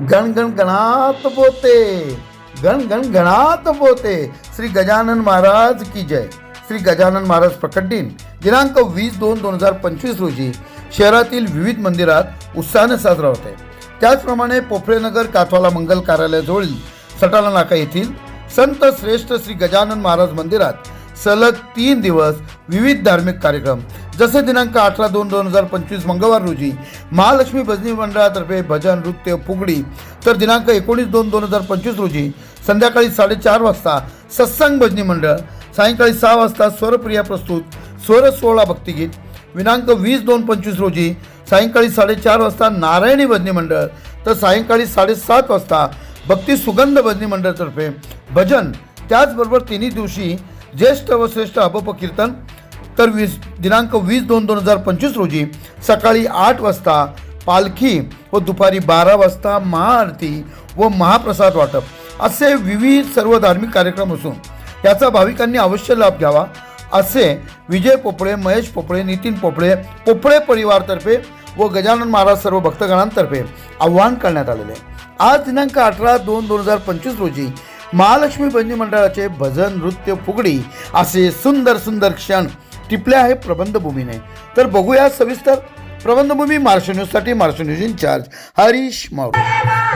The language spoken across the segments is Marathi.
गण गण गणात पोते गण गण गणात पोते श्री गजानन महाराज की जय. श्री गजानन महाराज प्रकट दिन दिनांक वीस दोन दोन हजार पंचवीस रोजी शहरातील विविध मंदिरात उत्साहाने साजरा होत. आहे त्याचप्रमाणे पोफळेनगर काथवाला मंगल कार्यालयाजवळील सटाला नाका येथील संत श्रेष्ठ श्री गजानन महाराज मंदिरात सलग तीन दिवस विविध धार्मिक कार्यक्रम जसे दिनांक अठरा दोन दोन हजार पंचवीस मंगळवार रोजी महालक्ष्मी भजनी मंडळातर्फे भजन नृत्य फुगडी तर दिनांक एकोणीस दोन दोन हजार पंचवीस रोजी संध्याकाळी साडेचार वाजता सत्संग भजनी मंडळ सायंकाळी सहा वाजता स्वरप्रिया प्रस्तुत स्वर सोहळा भक्तिगीत दिनांक वीस दोन पंचवीस रोजी सायंकाळी साडेचार वाजता नारायणी भजनी मंडळ तर सायंकाळी साडेसात वाजता भक्ती सुगंध भजनी मंडळातर्फे भजन. त्याचबरोबर तिन्ही दिवशी ज्येष्ठ व श्रेष्ठ अभप कीर्तन तर वीस दिनांक वीस दोन दोन हजार पंचवीस रोजी सकाळी आठ वाजता पालखी व दुपारी बारा वाजता महाआरती व महाप्रसाद वाटप असे विविध सर्व धार्मिक कार्यक्रम असून याचा भाविकांनी अवश्य लाभ घ्यावा असे विजय पोपळे महेश पोपळे नितीन पोपळे पोपळे परिवारतर्फे व गजानन महाराज सर्व भक्तगणांतर्फे आवाहन करण्यात आलेले आज दिनांक अठरा दोन दोन हजार पंचवीस रोजी महालक्ष्मी भजनी मंडळाचे भजन नृत्य फुगडी असे सुंदर सुंदर क्षण टिपले आहे प्रबंधभूमीने तर बघूया सविस्तर प्रबंधभूमी महाराष्ट्र न्यूजसाठी महाराष्ट्र न्यूज इंचार्ज हरीश मावळे.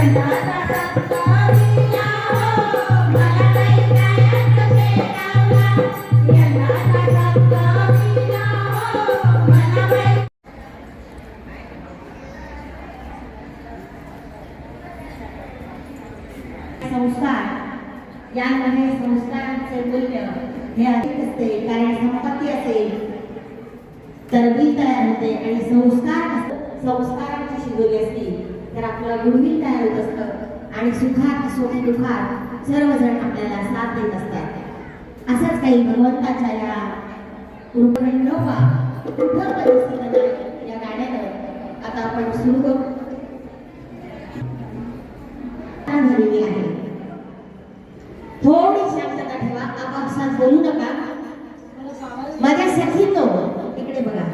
संस्कार. यामध्ये संस्कारांचे मूल्य. हे अधिक असते कारण संपत्ती असेल. तर बिल तयार होते आणि संस्कार संस्कारांची शिदोरी असते. तर आपलं गुडविल तयार होत असतं आणि सुखात असो की दुखात सर्वजण आपल्याला साथ देत असतात. असंच काही भगवंताच्या या कृपणोबा या गाण्यानं आता आपण सुरू करू. झालेली आहे. थोडी शांतता ठेवा आपापसात बोलू नका. माझ्या सखीनो इकडे बघा.